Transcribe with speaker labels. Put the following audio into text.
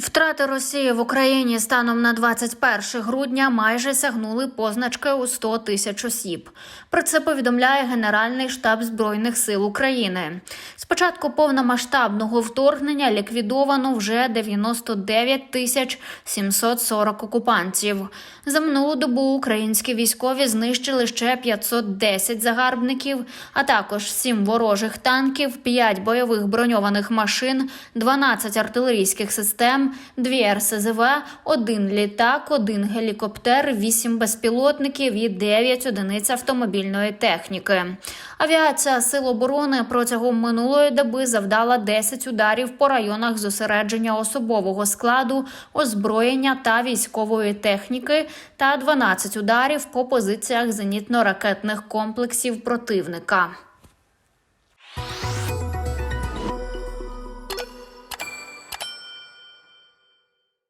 Speaker 1: Втрати Росії в Україні станом на 21 грудня майже сягнули позначки у 100 тисяч осіб. Про це повідомляє Генеральний штаб збройних сил України. З початку повномасштабного вторгнення ліквідовано вже 99 тисяч 740 окупантів. За минулу добу українські військові знищили ще 510 загарбників, а також 7 ворожих танків, 5 бойових броньованих машин, 12 артилерійських систем, 2 РСЗВ, 1 літак, 1 гелікоптер, 8 безпілотників і 9 одиниць автомобільної техніки. Авіація Сил оборони протягом минулої доби завдала 10 ударів по районах зосередження особового складу, озброєння та військової техніки та 12 ударів по позиціях зенітно-ракетних комплексів противника.